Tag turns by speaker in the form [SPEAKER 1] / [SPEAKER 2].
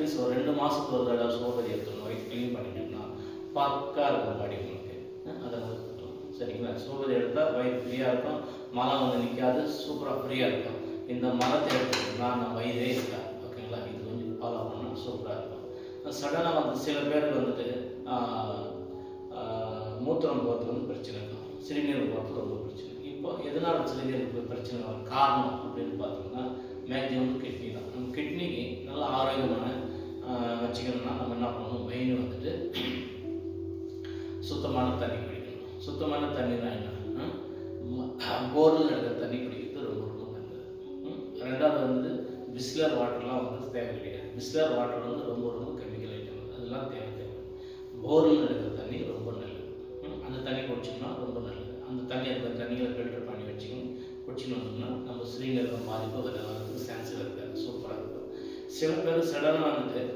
[SPEAKER 1] At least ஒரு ரெண்டு மாதத்துக்கு ஒரு தடவை சோதரி எடுத்துக்கணும். வயிறு க்ளீன் பண்ணிட்டோம்னா பக்கா இருக்கும் பாடி உங்களுக்கு. அதை நிறுத்திட்டோம் சரிங்களா? சோதரி எடுத்தால் வயிறு ஃப்ரீயாக இருக்கும். மலம் வந்து நிற்காது சூப்பராக ஃப்ரீயாக இருக்கும். இந்த மரத்தை எடுத்துக்கிட்டோம்னா நம்ம வயிறே இருக்கா ஓகேங்களா? இது கொஞ்சம் ஃபாலோ பண்ணால் சூப்பராக இருக்கும். சடனாக வந்து சில பேருக்கு வந்துட்டு மூத்திரம் போகிறது வந்து பிரச்சனை இருக்கும். சிறுநீர் போகிறது ரொம்ப பிரச்சனை. இப்போ எதனால் சிறுநீர் பிரச்சனை வரும்? காரணம் அப்படின்னு பார்த்தோம் வச்சுக்கணும்னா நம்ம என்ன பண்ணணும்? மெயின் வந்துட்டு சுத்தமான தண்ணி குடிக்கணும். சுத்தமான தண்ணினா என்ன? போரில் இருக்கிற தண்ணி குடிக்கிறது ரொம்ப ரொம்ப நல்லது. ரெண்டாவது வந்து பிஸ்லர் வாட்டர்லாம் வந்து தேவை கிடையாது. பிஸ்லர் வாட்டர் வந்து ரொம்ப ரொம்ப கெமிக்கல் ஐட்டம் அதெல்லாம் தேவை தேவை. போரில் இருக்கிற தண்ணி ரொம்ப நல்லது. அந்த தண்ணி குடிச்சோம்னா ரொம்ப நல்லது. அந்த தண்ணி அந்த தண்ணியில் ஃபில்டர் பண்ணி வச்சுக்கணும். குடிச்சுன்னு வந்தோம்னா நம்ம சிலிண்டரில் பாதிப்பு வர வரதுக்கு சான்ஸ் இருக்காது. சூப்பராக இருக்கும். சில பேர் சடனாக வந்துட்டு